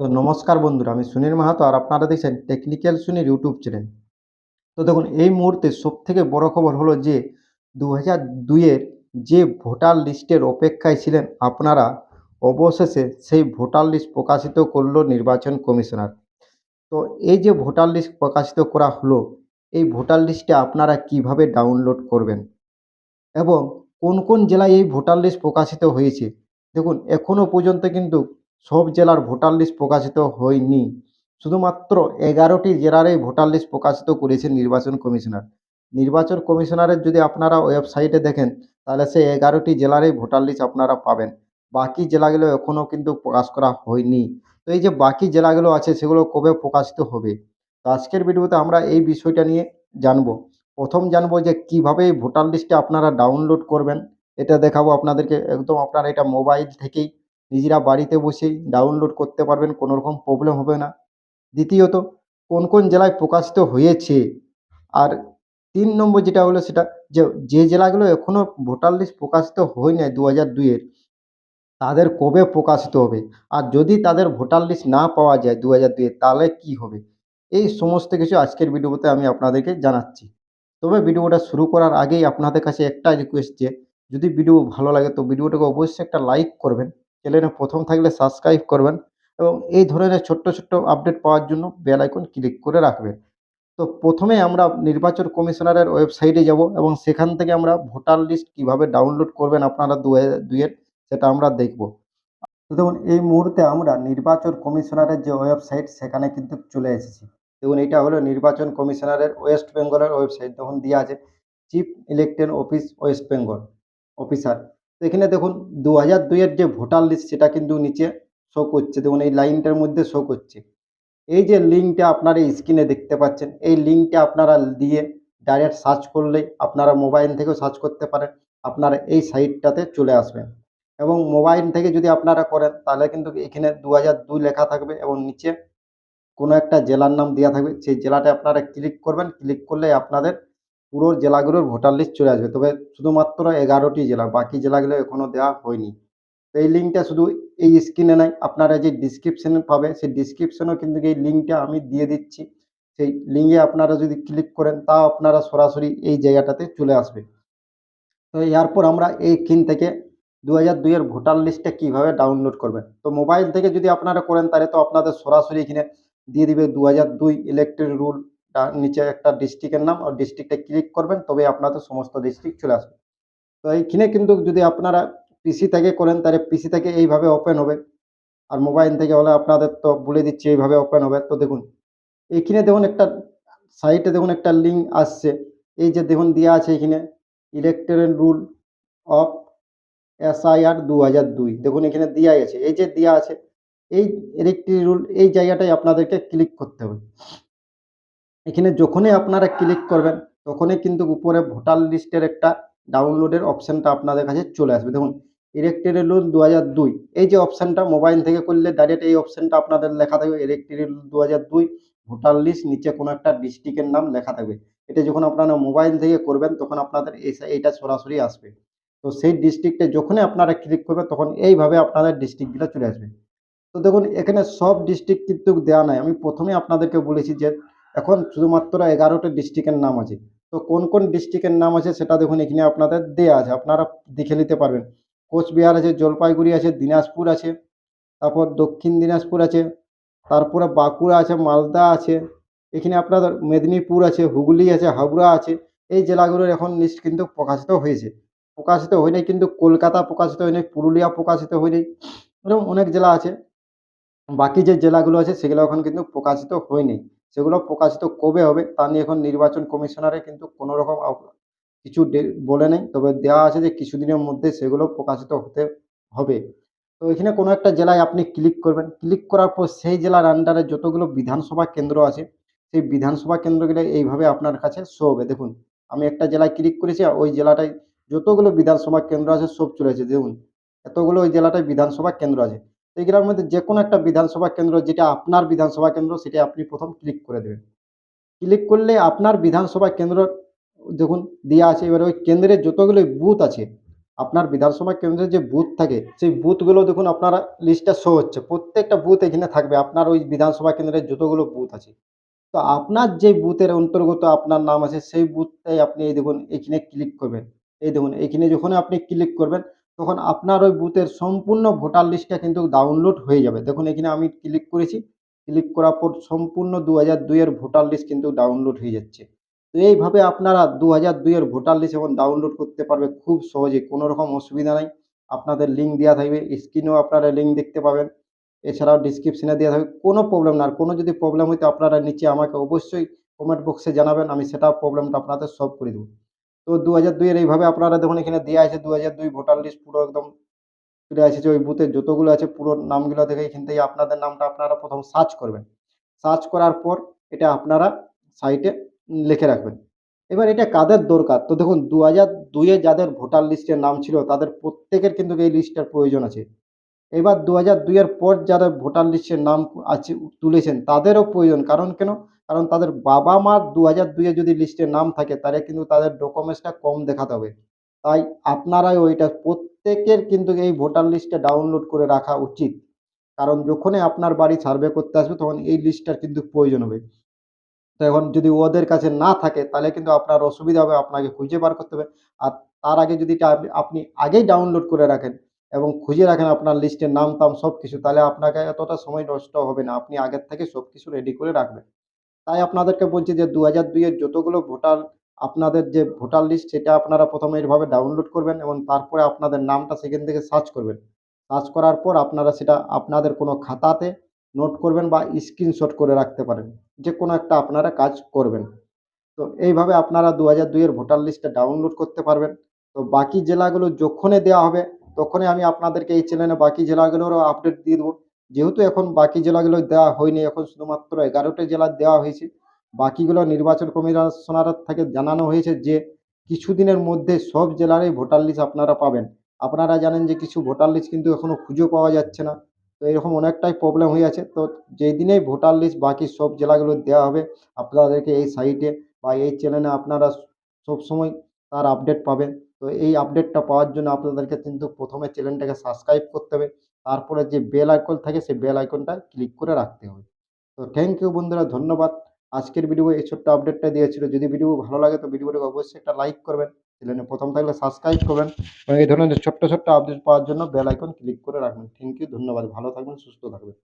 তো নমস্কার বন্ধুরা, আমি সুনীল মাহাতো আর আপনারা দেখছেন টেকনিক্যাল সুনীল ইউটিউব চ্যানেল। তো দেখুন, এই মুহূর্তে সবথেকে বড় খবর হলো যে দু হাজার দুইয়ের যে ভোটার লিস্টের অপেক্ষায় ছিলেন আপনারা, অবশেষে সেই ভোটার লিস্ট প্রকাশিত করল নির্বাচন কমিশনার। তো এই যে ভোটার লিস্ট প্রকাশিত করা হলো, এই ভোটার লিস্টে আপনারা কীভাবে ডাউনলোড করবেন? এবং কোন কোন জেলায় এই ভোটার লিস্ট প্রকাশিত হয়েছে? দেখুন এখনও পর্যন্ত কিন্তু সব জেলার ভোটার লিস্ট প্রকাশিত হয়নি। শুধুমাত্র এগারোটি জেলার এই ভোটার লিস্ট প্রকাশিত করেছে নির্বাচন কমিশনার। নির্বাচন কমিশনারের যদি আপনারা ওয়েবসাইটে দেখেন, তাহলে সেই এগারোটি জেলারই ভোটার লিস্ট আপনারা পাবেন। বাকি জেলাগুলো এখনও কিন্তু প্রকাশ করা হয়নি। তো এই যে বাকি জেলাগুলো আছে, সেগুলো কবে প্রকাশিত হবে? তো আজকের ভিডিওতে আমরা এই বিষয়টা নিয়ে জানব। প্রথম জানব যে কীভাবে এই ভোটার লিস্টটা আপনারা ডাউনলোড করবেন, এটা দেখাবো আপনাদেরকে। একদম আপনারা এটা মোবাইল থেকেই নিজেরা বাড়িতে বসেই ডাউনলোড করতে পারবেন কোনো রকম প্রবলেম হবে না। দ্বিতীয়ত, কোন কোন জেলায় প্রকাশিত হয়েছে? আর তিন নম্বর যেটা হলো সেটা, যে যে জেলাগুলো এখনও ভোটার লিস্ট প্রকাশিত হয় নাই দু হাজার দুইয়ের তাদের কবে প্রকাশিত হবে? আর যদি তাদের ভোটার লিস্ট না পাওয়া যায় দু হাজার দুইয়ের তাহলে কী হবে? এই সমস্ত কিছু আজকের ভিডিওতে আমি আপনাদেরকে জানাচ্ছি। তবে ভিডিওটা শুরু করার আগেই আপনাদের কাছে একটা রিকোয়েস্ট যে, যদি ভিডিও ভালো লাগে তো ভিডিওটাকে অবশ্যই একটা লাইক করবেন। চ্যানেলে প্রথম থাকলে সাবস্ক্রাইব করবেন এবং এই ধরনের ছোট্ট ছোট্ট আপডেট পাওয়ার জন্য বেল আইকন ক্লিক করে রাখবেন। তো প্রথমে আমরা নির্বাচন কমিশনারের ওয়েবসাইটে যাব এবং সেখান থেকে আমরা ভোটার লিস্ট কীভাবে ডাউনলোড করবেন আপনারা দু হাজার সেটা আমরা দেখব। দেখুন, এই মুহূর্তে আমরা নির্বাচন কমিশনারের যে ওয়েবসাইট সেখানে কিন্তু চলে এসেছি। দেখুন, এটা হলো নির্বাচন কমিশনারের ওয়েস্ট বেঙ্গলের ওয়েবসাইট দেখুন দেওয়া আছে chief election office west Bengal officer তো এখানে দেখুন দু হাজার দুইয়ের যে ভোটার লিস্ট সেটা কিন্তু নিচে শো করছে। দেখুন এই লাইনটার মধ্যে শো করছে। এই যে লিঙ্কটা আপনারা স্ক্রিনে দেখতে পাচ্ছেন, এই লিঙ্কটা আপনারা দিয়ে ডাইরেক্ট সার্চ করলেই আপনারা মোবাইল থেকেও সার্চ করতে পারেন, আপনারা এই সাইটটাতে চলে আসবেন এবং মোবাইল থেকে যদি আপনারা করেন, তাহলে কিন্তু এখানে দু হাজার দুই লেখা থাকবে এবং নিচে কোনো একটা জেলার নাম দেওয়া থাকবে। সেই জেলাটা আপনারা ক্লিক করবেন ক্লিক করলে আপনাদের পুরো জেলাগুলোর ভোটার লিস্ট চলে আসবে। তবে শুধুমাত্র এগারোটি জেলা, বাকি জেলাগুলো এখনও দেওয়া হয়নি। তো এই লিঙ্কটা শুধু এই স্ক্রিনে নয় আপনারা যে ডিসক্রিপশানে পাবে, সেই ডিসক্রিপশনেও কিন্তু এই লিঙ্কটা আমি দিয়ে দিচ্ছি। সেই লিঙ্কে আপনারা যদি ক্লিক করেন, তাও আপনারা সরাসরি এই জায়গাটাতে চলে আসবে। তো এরপর আমরা এইখান থেকে দু হাজার দুইয়ের ভোটার লিস্টটা কীভাবে ডাউনলোড করবেন? তো মোবাইল থেকে যদি আপনারা করেন, তাহলে তো আপনাদের সরাসরি এখানে দিয়ে দিবে দু হাজার দুই ইলেকট্রিক রুল নিচে একটা ডিস্ট্রিক্টের নাম আর ডিস্ট্রিক্টে ক্লিক করবেন, তবে আপনাদের সমস্ত ডিস্ট্রিক্ট চলে আসবে। তো এইখানে কিন্তু যদি আপনারা পিসি থেকে করেন, তাহলে পিসি থেকে এইভাবে ওপেন হবে। আর মোবাইল থেকে হলে আপনাদের তো বলে দিচ্ছি, এইভাবে ওপেন হবে। তো দেখুন, এইখানে দেখুন একটা সাইটে দেখুন একটা লিঙ্ক আসছে। এই যে দেখুন দেওয়া আছে এখানে ইলেকট্রিক রুল অফ এসআইআর দু হাজার দুই। দেখুন এখানে দেওয়া আছে, এই যে দেওয়া আছে, এই ইলেকট্রিক রুল এই জায়গাটায় আপনাদেরকে ক্লিক করতে হবে। এখানে যখনই আপনারা ক্লিক করবেন, তখনই কিন্তু উপরে ভোটার লিস্টের একটা ডাউনলোডের অপশানটা আপনাদের কাছে চলে আসবে। দেখুন ইলেকট্রিক রুল দু হাজার দুই, এই যে অপশানটা মোবাইল থেকে করলে ডাইরেক্ট এই অপশানটা আপনাদের লেখা থাকবে ইলেকট্রিক দু হাজার দুই ভোটার লিস্ট নিচে কোনো একটা ডিস্ট্রিক্টের নাম লেখা থাকবে। এটা যখন আপনারা মোবাইল থেকে করবেন, তখন আপনাদের এই এইটা সরাসরি আসবে। তো সেই ডিস্ট্রিক্টে যখনই আপনারা ক্লিক করবেন তখন এইভাবে আপনাদের ডিস্ট্রিক্টগুলো চলে আসবে। তো দেখুন, এখানে সব ডিস্ট্রিক্ট কিন্তু দেওয়া নাই। আমি প্রথমে আপনাদেরকে বলেছি যে এখন শুধুমাত্র এগারোটা ডিস্ট্রিক্টের নাম আছে। তো কোন কোন ডিস্ট্রিক্টের নাম আছে সেটা দেখুন, এখানে আপনাদের দেওয়া আছে। আপনারা দেখে নিতে পারবেন। কোচবিহার আছে, জলপাইগুড়ি আছে, দিনাজপুর আছে, তারপর দক্ষিণ দিনাজপুর আছে, তারপরে বাঁকুড়া আছে, মালদা আছে, এখানে আপনাদের মেদিনীপুর আছে, হুগলি আছে, হাওড়া আছে, এই জেলাগুলোর এখন লিস্ট কিন্তু প্রকাশিত হয়েছে। প্রকাশিত হয়নি কিন্তু কলকাতা প্রকাশিত হয়নি, পুরুলিয়া প্রকাশিত হয়নি, এরকম অনেক জেলা আছে। বাকি যে জেলাগুলো আছে সেগুলো এখন কিন্তু প্রকাশিত হয়নি। সেগুলো প্রকাশিত কবে হবে তা নিয়ে এখন নির্বাচন কমিশনারে কিন্তু কোনো রকম কিছু বলে নেই। তবে দেওয়া আছে যে কিছুদিনের মধ্যে সেগুলো প্রকাশিত হতে হবে। তো এখানে কোনো একটা জেলায় আপনি ক্লিক করবেন। ক্লিক করার পর সেই জেলার আন্ডারে যতগুলো বিধানসভা কেন্দ্র আছে, সেই বিধানসভা কেন্দ্রগুলো এইভাবে আপনার কাছে শো হবে। দেখুন, আমি একটা জেলায় ক্লিক করেছি ওই জেলাটায় যতগুলো বিধানসভা কেন্দ্র আছে সব চলে এসেছে। দেখুন, এতগুলো ওই জেলাটায় বিধানসভা কেন্দ্র আছে। এইগুলোর মধ্যে যে কোনো একটা বিধানসভা কেন্দ্র, যেটা আপনার বিধানসভা কেন্দ্র সেটা আপনি প্রথম ক্লিক করে দেবেন। ক্লিক করলে আপনার বিধানসভা কেন্দ্র, দেখুন দেওয়া আছে। এবারে ওই কেন্দ্রের যতগুলো বুথ আছে, আপনার বিধানসভা কেন্দ্রের যে বুথ থাকে, সেই বুথগুলো দেখুন, আপনারা লিস্টটা শো হচ্ছে। প্রত্যেকটা বুথ এখানে থাকবে, আপনার ওই বিধানসভা কেন্দ্রের যতগুলো বুথ আছে। তো আপনার যে বুথের অন্তর্গত আপনার নাম আছে, সেই বুথটাই আপনি এই দেখুন, এখানে ক্লিক করবেন। এই দেখুন, এখানে যখন আপনি ক্লিক করবেন তখন আপনার ওই বুথের সম্পূর্ণ ভোটার লিস্টটা কিন্তু ডাউনলোড হয়ে যাবে। দেখুন, এখানে আমি ক্লিক করেছি। ক্লিক করার পর সম্পূর্ণ দু হাজার দুইয়ের ভোটার লিস্ট কিন্তু ডাউনলোড হয়ে যাচ্ছে। তো এইভাবে আপনারা দু হাজার দুইয়ের ভোটার লিস্ট এখন ডাউনলোড করতে পারবে, খুব সহজে কোনো রকম অসুবিধা নাই। আপনাদের লিঙ্ক দেওয়া থাকবে। স্ক্রিনেও আপনারা লিঙ্ক দেখতে পাবেন। এছাড়াও ডিসক্রিপশনে দেওয়া থাকবে। কোনো প্রবলেম না। আর কোনো যদি প্রবলেম হয় তো আপনারা নিচে আমাকে অবশ্যই কমেন্ট বক্সে জানাবেন। আমি সেটা প্রবলেমটা আপনাদের সলভ করে দেবো। তো দু হাজার দুইয়ের এইভাবে আপনারা দেখুন এখানে দেওয়া আছে দু হাজার দুই ভোটার লিস্ট পুরো একদম চলে এসেছে। ওই বুথের যতগুলো আছে পুরো নামগুলো দেখে এখান থেকে আপনাদের নামটা আপনারা প্রথম সার্চ করবেন। সার্চ করার পর এটা আপনারা সাইটে লিখে রাখবেন। এবার এটা কাদের দরকার? তো দেখুন দু হাজার দুইয়ে যাদের ভোটার লিস্টের নাম ছিল, তাদের প্রত্যেকের কিন্তু এই লিস্টের প্রয়োজন আছে। এবার দু হাজার দুইয়ের পর যারা ভোটার লিস্টের নাম আছে, তুলেছেন, তাদেরও প্রয়োজন। কারণ কেন? কারণ তাদের বাবা মার দু হাজার দুইয়ে যদি লিস্টে নাম থাকে, তাহলে কিন্তু তাদের ডকুমেন্টসটা কম দেখাতে হবে। তাই আপনারাই ওইটা প্রত্যেকের কিন্তু এই ভোটার লিস্টটা ডাউনলোড করে রাখা উচিত। কারণ যখনই আপনার বাড়ি সার্ভে করতে আসবে, তখন এই লিস্টটার কিন্তু প্রয়োজন হবে। তো এখন যদি ওদের কাছে না থাকে, তাহলে কিন্তু আপনার অসুবিধা হবে, আপনাকে খুঁজে বার করতে হবে। আর তার আগে যদি আপনি- আপনি আগেই ডাউনলোড করে রাখেন এবং খুঁজে রাখেন আপনার লিস্টের নাম টাম সব কিছু তাহলে আপনাকে এতটা সময় নষ্ট হবে না। আপনি আগের থেকে সব কিছু রেডি করে রাখবেন। তাই আপনাদেরকে বলছি যে দু হাজার দুইয়ের যতগুলো ভোটার আপনাদের যে ভোটার লিস্ট সেটা আপনারা প্রথমে এইভাবে ডাউনলোড করবেন এবং তারপরে আপনাদের নামটা সেখান থেকে সার্চ করবেন। সার্চ করার পর আপনারা সেটা আপনাদের কোনো খাতাতে নোট করবেন বা স্ক্রিনশট করে রাখতে পারেন। যে কোনো একটা আপনারা কাজ করবেন। তো এইভাবে আপনারা দু হাজার দুইয়ের ভোটার লিস্টটা ডাউনলোড করতে পারবেন। তো বাকি জেলাগুলো যখনই দেওয়া হবে, তখনই আমি আপনাদেরকে এই চ্যানেলে বাকি জেলাগুলোরও আপডেট দিয়ে দেবো। যেহেতু এখন বাকি জেলাগুলো দেওয়া হয়নি, এখন শুধুমাত্র এগারোটা জেলা দেওয়া হয়েছে। বাকিগুলো নির্বাচন কমিশনার থেকে জানানো হয়েছে যে, কিছুদিনের মধ্যে সব জেলারই ভোটার লিস্ট আপনারা পাবেন। আপনারা জানেন যে কিছু ভোটার লিস্ট কিন্তু এখনও খুঁজেও পাওয়া যাচ্ছে না। তো এরকম অনেকটাই প্রবলেম হয়ে আছে। তো যেই দিনেই ভোটার লিস্ট বাকি সব জেলাগুলো দেওয়া হবে, আপনাদেরকে এই সাইটে বা এই চ্যানেলে আপনারা সবসময় তার আপডেট পাবেন। তো এই আপডেটটা পাওয়ার জন্য আপনাদেরকে কিন্তু প্রথমে চ্যানেলটাকে সাবস্ক্রাইব করতে হবে। তারপরে যে বেল আইকন থাকে সেই বেল আইকনটা ক্লিক করে রাখতে হবে। তো থ্যাংক ইউ বন্ধুরা, ধন্যবাদ। আজকের ভিডিও এই ছোট্ট আপডেটটা দিয়েছিল যদি ভিডিও ভালো লাগে তো ভিডিওটাকে অবশ্যই একটা লাইক করবেন। চ্যানেলে প্রথম থাকলে সাবস্ক্রাইব করবেন। এবং এই ধরনের ছোট্ট ছোট্ট আপডেট পাওয়ার জন্য বেল আইকন ক্লিক করে রাখবেন। থ্যাংক ইউ ধন্যবাদ। ভালো থাকবেন, সুস্থ থাকবেন।